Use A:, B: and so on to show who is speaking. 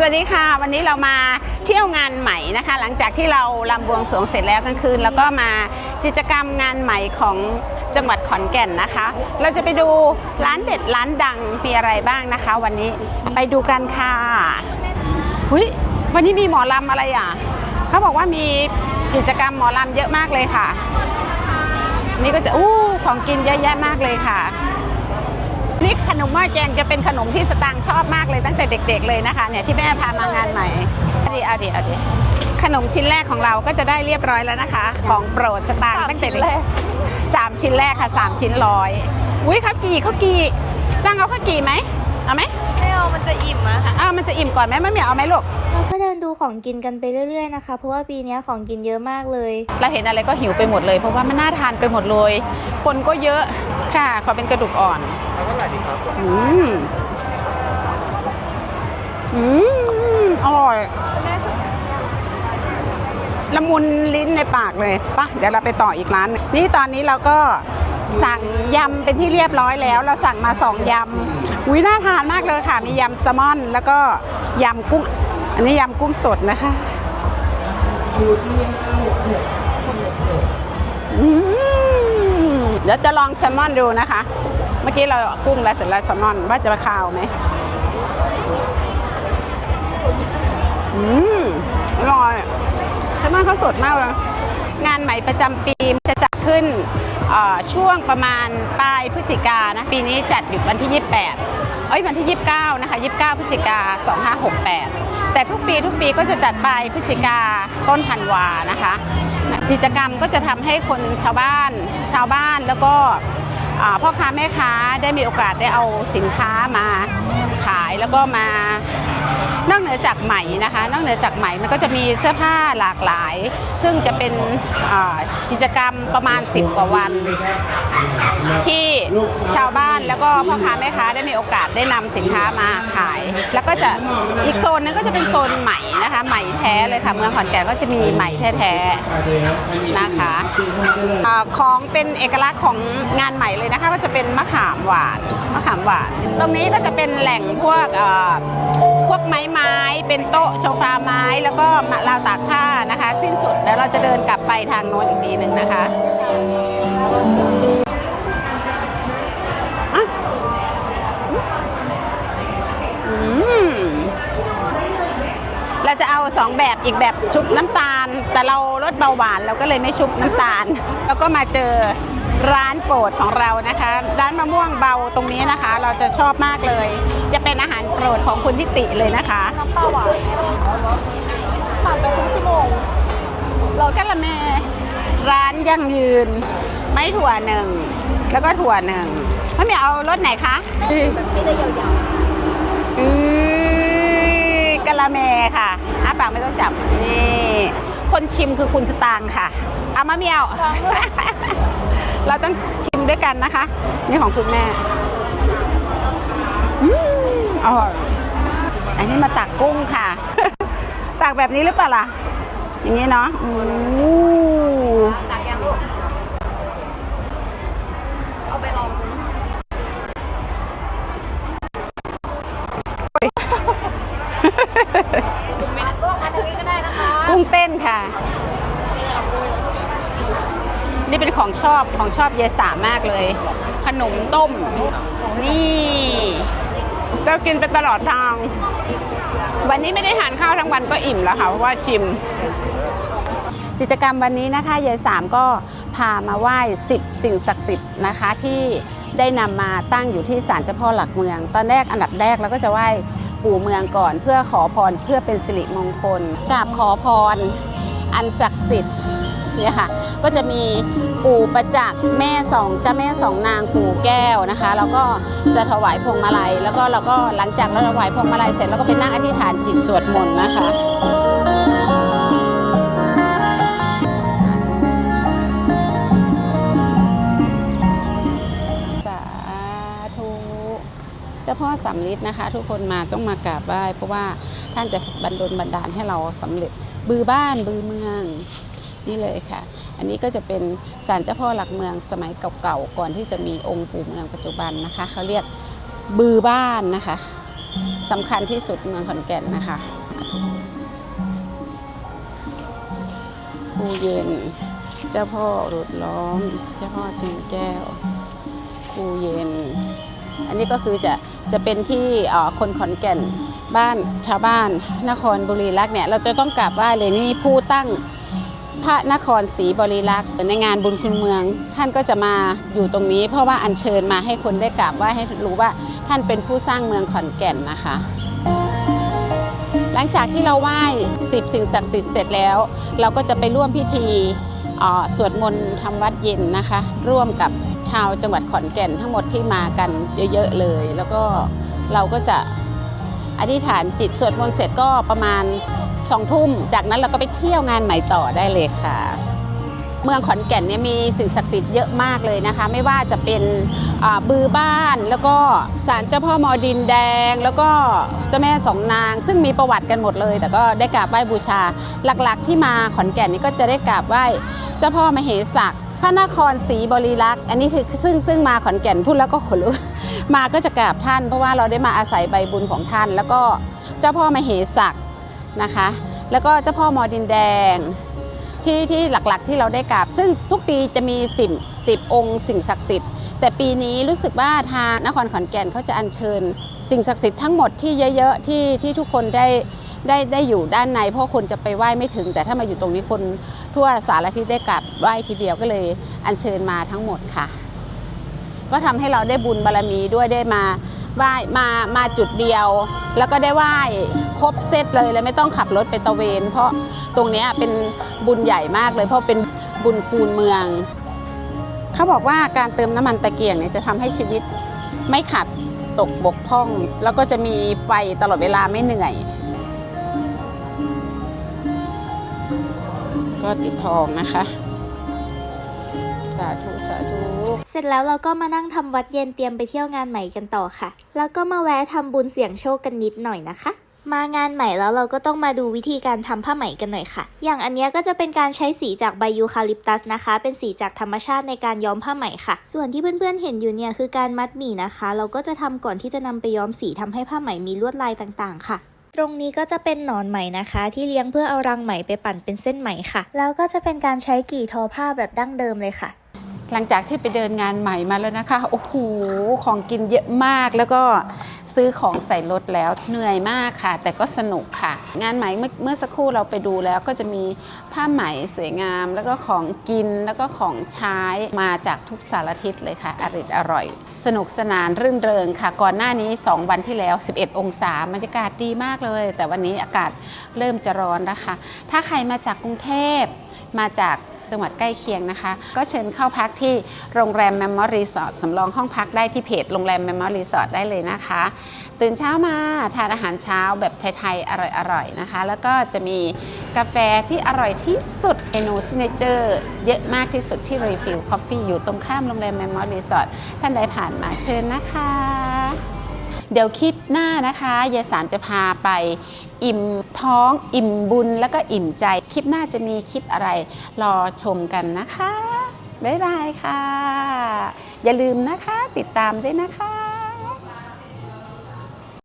A: สวัสดีค่ะ วันนี้เรามาเที่ยวงานใหม่นะคะ หลังจากที่เราลำบวงสวงเสร็จแล้วกลางคืน แล้วก็มากิจกรรมงานใหม่ของจังหวัดขอนแก่นนะคะ เราจะไปดูร้านเด็ดร้านดังมีอะไรบ้างนะคะ วันนี้ไปดูกันค่ะหุยวันนี้มีหมอลำอะไรอะเขาบอกว่ามีกิจกรรมหมอลำเยอะมากเลยค่ะ นี่ก็จะอู้ของกินเยอะแยะมากเลยค่ะ นี่ขนมหม้อแกงจะเป็นขนมที่สตางค์ชอบมากเลยตั้งแต่เด็ก ๆ เลยนะคะเนี่ยที่แม่พามางานใหม่เอาดีเอาดีเอาดีขนมชิ้นแรกของเราก็จะได้เรียบร้อยแล้วนะคะ ของโปรดสตางค์ตั้งแต่เด็กสามชิ้นแรกค่ะสามชิ้นร้อยอุ้ยข้าวกี่ข้าวกี่จ้างเอาข้าวกี่ไหมเอาไหม
B: ไม่เอามันจะอิ่มอะค่ะ
A: อ้าวมันจะอิ่มก่อนไหมไม่เหมียวเอาไหมลูก
C: เราก็เดินดูของกินกันไปเรื่อยๆนะคะ เพราะว่าปีนี้ของกินเยอะมากเลย
A: เราเห็นอะไรก็หิวไปหมดเลย เพราะว่ามันน่าทานไปหมดเลย คนก็เยอะค่ะขอเป็นกระดูกอ่อน อืมอืมอร่อย ละมุนลิ้นในปากเลยปะเดี๋ยวเราไปต่ออีกร้านหนึ่งนี่ตอนนี้เราก็สั่งยำเป็นที่เรียบร้อยแล้ว เราสั่งมาสองยำอุ้ยน่าทานมากเลยค่ะ มียำแซลมอน แล้วก็ยำกุ้ง อันนี้ยำกุ้งสดนะคะอืมเดี๋ยวจะลองแซลมอนดูนะคะ มื่อกี้เรากุ้งแล้วเสร็จแล้วแซลมอนว่าจะมาคาวไหมอืมอร่อยแซลมอนเขาสดมากเลยงานใหม่ประจำปีจะจัดขึ้นช่วงประมาณปลายพฤศจิกานะปีนี้จัดอยู่วันที่ 28 เอ้ยวันที่ 29 นะคะ 29 พฤศจิกา 2568 แต่ทุกปีทุกปีก็จะจัดปลายพฤศจิกาต้นธันวานะคะกิจกรรมก็จะทำให้คนชาวบ้านชาวบ้านแล้วก็ พ่อค้าแม่ค้าได้มีโอกาสได้เอาสินค้ามาขายแล้วก็มา นอกเหนือจากไหมนะคะ นอกเหนือจากไหมมันก็จะมีเสื้อผ้าหลากหลาย ซึ่งจะเป็นกิจกรรมประมาณ 10 กว่าวัน ที่ชาวบ้านแล้วก็พ่อค้าแม่ค้าได้มีโอกาสได้นำสินค้ามาขาย แล้วก็จะอีกโซนนึงก็จะเป็นโซนไหมนะคะไหมแท้เลยค่ะเมืองขอนแก่นก็จะมีไหมแท้ๆนะคะอ่าของเป็นเอกลักษณ์ของงานใหม่เลยนะคะก็จะเป็นมะขามหวานมะขามหวาน ตรงนี้ก็จะเป็นแหล่งพวกอ่อ พวกไม้ไม้เป็นโต๊ะโซฟาไม้แล้วก็ราวตากผ้านะคะ สิ้นสุดแล้วเราจะเดินกลับไปทางโน้นอีกทีหนึ่งนะคะเราจะเอาสองแบบอีกแบบชุบน้ำตาล แต่เราลดเบาหวานเราก็เลยไม่ชุบน้ำตาล แล้วก็มาเจอ ร้านโปรดของเรานะคะ ร้านมะม่วงเบาตรงนี้นะคะ เราจะชอบมากเลย จะเป็นอาหารโปรดของคุณทิติเลยนะคะ
B: น้ำปลาหวานผ่านไปครึ่งชั่วโมง
A: เรากะละแมร้านยั่งยืน ไม่ถั่วหนึ่ง แล้วก็ถั่วหนึ่งพ่อเหมียวเอารสไหนคะ
B: ไม่ได้ยาว
A: อือกะละแมค่ะอ้าปากไม่ต้องจับนี่คนชิมคือคุณสตางค์ค่ะเอามาเมียว เราต้องชิมด้วยกันนะคะ นี่ของคุณแม่อืมอร่อยอันนี้มาตักกุ้งค่ะ ตักแบบนี้หรือเปล่าล่ะ อย่างนี้เนาะอู้
B: ๆตากยังลูกเอาไปลองดูไม่ได้ก็มาทางนี้ก็ได้นะคะ
A: กุ้งเต้นค่ะ นี่เป็นของชอบของชอบเยายสามากเลย ขนมต้ม นี่เรากินไปตลอดทาง วันนี้ไม่ได้ทานข้าวทั้งวันก็อิ่มแล้วค่ะเพราะว่าชิม กิจกรรมวันนี้นะคะยายสามก็พามาไหว้10สิ่งศักดิ์สิทธิ์นะคะที่ได้นำมาตั้งอยู่ที่ศาลเจ้าพ่อหลักเมือง ตอนแรกอันดับแรกเราก็จะไหว้ปู่เมืองก่อน เพื่อขอพรเพื่อเป็นสิริมงคลกราบขอพร อันศักดิ์สิทธิ์ เนี่ยค่ะ ก็จะมีปู่ประจักษ์แม่สองเจ้าแม่สองนางปู่แก้วนะคะ แล้วก็จะถวายพวงมาลัย แล้วก็เราก็หลังจากเราถวายพวงมาลัยเสร็จเราก็ไปนั่งอธิษฐานจิตสวดมนต์นะคะสาธุเจ้าพ่อสำลิดนะคะ ทุกคนมาต้องมากราบไหว้เพราะว่าท่านจะบันดลบันดาลให้เราสำเร็จบือบ้านบือเมือง นี่เลยค่ะ อันนี้ก็จะเป็นศาลเจ้าพ่อหลักเมืองสมัยเก่าๆก่อนที่จะมีองค์ปู่เมืองปัจจุบันนะคะเขาเรียกบือบ้านนะคะสำคัญที่สุดเมืองขอนแก่นนะคะภูเย็น เจ้าพ่อรุดล้อม เจ้าพ่อชิงแก้วภูเย็น อันนี้ก็คือจะจะเป็นที่คนขอนแก่นบ้านชาวบ้านนครบุรีรัก์เนี่ยเราจะต้องกราบไหว้เลยนี่ผู้ตั้ง พระนครศรีบริรักษ์ในงานบุญคุณเมือง ท่านก็จะมาอยู่ตรงนี้ เพราะว่าอัญเชิญมาให้คนได้กราบไหว้ให้รู้ว่าท่านเป็นผู้สร้างเมืองขอนแก่นนะคะ หลังจากที่เราไหว้สิบสิ่งศักดิ์สิทธิ์เสร็จแล้ว เราก็จะไปร่วมพิธีอ่อสวดมนต์ทำวัดเย็นนะคะ ร่วมกับชาวจังหวัดขอนแก่นทั้งหมดที่มากันเยอะๆเลย แล้วก็เราก็จะอธิษฐานจิตสวดมนต์เสร็จก็ประมาณ สองทุ่ม จากนั้นเราก็ไปเที่ยวงานใหม่ต่อได้เลยค่ะ เมืองขอนแก่นเนี่ยมีสิ่งศักดิ์สิทธิ์เยอะมากเลยนะคะ ไม่ว่าจะเป็นบือบ้านแล้วก็ศาลเจ้าพ่อมอดินแดง แล้วก็เจ้าแม่สองนาง ซึ่งมีประวัติกันหมดเลย แต่ก็ได้กราบไหว้บูชาหลักๆ ที่มาขอนแก่นนี่ก็จะได้กราบไหว้เจ้าพ่อมเหสักพระนครศรีบริลักษ์อันนี้คือซึ่งซึ่งมาขอนแก่นพูดแล้วก็ขนลุกมาก็จะกราบท่าน เพราะว่าเราได้มาอาศัยใบบุญของท่าน แล้วก็เจ้าพ่อมเหสัก นะคะ แล้วก็เจ้าพ่อมอดินแดงที่ที่หลักๆที่เราได้กราบ ซึ่งทุกปีจะมี10 10องค์สิ่งศักดิ์สิทธิ์ แต่ปีนี้รู้สึกว่าทางนครขอนแก่นเขาจะอัญเชิญ สิ่งศักดิ์สิทธิ์ทั้งหมดที่เยอะ ๆ ที่ที่ทุกคนได้ได้ได้อยู่ด้านในเพราะคนจะไปไหว้ไม่ถึง แต่ถ้ามาอยู่ตรงนี้คนทั่วสารทิศได้กราบไหว้ทีเดียวก็เลยอัญเชิญมาทั้งหมดค่ะ ก็ทำให้เราได้บุญบารมีด้วยได้มา ไหว้มามาจุดเดียว แล้วก็ได้ไหว้ครบเซตเลยเลยไม่ต้องขับรถไปตะเวน เพราะตรงนี้เป็นบุญใหญ่มากเลย เพราะเป็นบุญคูณเมือง เขาบอกว่าการเติมน้ำมันตะเกียงเนี่ยจะทำให้ชีวิตไม่ขัดตกบกพร่อง แล้วก็จะมีไฟตลอดเวลาไม่เหนื่อย ก็ติดทองนะคะ สาธุสาธุ
C: เสร็จแล้วเราก็มานั่งทำวัดเย็นเตรียมไปเที่ยวงานใหม่กันต่อค่ะ แล้วก็มาแวะทำบุญเสี่ยงโชคกันนิดหน่อยนะคะ มางานใหม่แล้วเราก็ต้องมาดูวิธีการทำผ้าไหมกันหน่อยค่ะ อย่างอันเนี้ยก็จะเป็นการใช้สีจากใบยูคาลิปตัสนะคะ เป็นสีจากธรรมชาติในการย้อมผ้าไหมค่ะ ส่วนที่เพื่อนๆเห็นอยู่เนี่ยคือการมัดหมี่นะคะ เราก็จะทำก่อนที่จะนำไปย้อมสีทำให้ผ้าไหมมีลวดลายต่างๆ ค่ะตรงนี้ก็จะเป็นหนอนไหมนะคะ ที่เลี้ยงเพื่อเอารังไหมไปปั่นเป็นเส้นไหมค่ะ แล้วก็จะเป็นการใช้กี่ทอผ้าแบบดั้งเดิมเลยค่ะ
A: หลังจากที่ไปเดินงานใหม่มาแล้วนะคะ โอ้โห ของกินเยอะมากแล้วก็ซื้อของใส่รถแล้วเหนื่อยมากค่ะ แต่ก็สนุกค่ะ งานใหม่เมื่อสักครู่เราไปดูแล้วก็จะมีผ้าไหมสวยงาม แล้วก็ของกินแล้วก็ของใช้มาจากทุกสารทิศเลยค่ะ อริดอร่อย สนุกสนานรื่นเริงค่ะ ก่อนหน้านี้ 2 วันที่แล้ว 11 องศาบรรยากาศดีมากเลย แต่วันนี้อากาศเริ่มจะร้อนนะคะ ถ้าใครมาจากกรุงเทพมาจาก จังหวัดใกล้เคียงนะคะ ก็เชิญเข้าพักที่โรงแรมแมมมอรีสอร์ทสำรองห้องพักได้ที่เพจโรงแรมแมมมอรีสอร์ทได้เลยนะคะ ตื่นเช้ามาทานอาหารเช้าแบบไทยๆ อร่อยๆนะคะ แล้วก็จะมีกาแฟที่อร่อยที่สุดเมนูซิเนเจอร์เยอะมากที่สุดที่รีฟิลคอฟฟี่อยู่ตรงข้ามโรงแรมแมมมอรีสอร์ทท่านใดผ่านมาเชิญนะคะ เดี๋ยวคลิปหน้านะคะยายสารจะพาไป อิ่มท้อง อิ่มบุญแล้วก็อิ่มใจ คลิปหน้าจะมีคลิปอะไร รอชมกันนะคะ บ๊ายบายค่ะ อย่าลืมนะคะ ติดตามด้วยนะคะ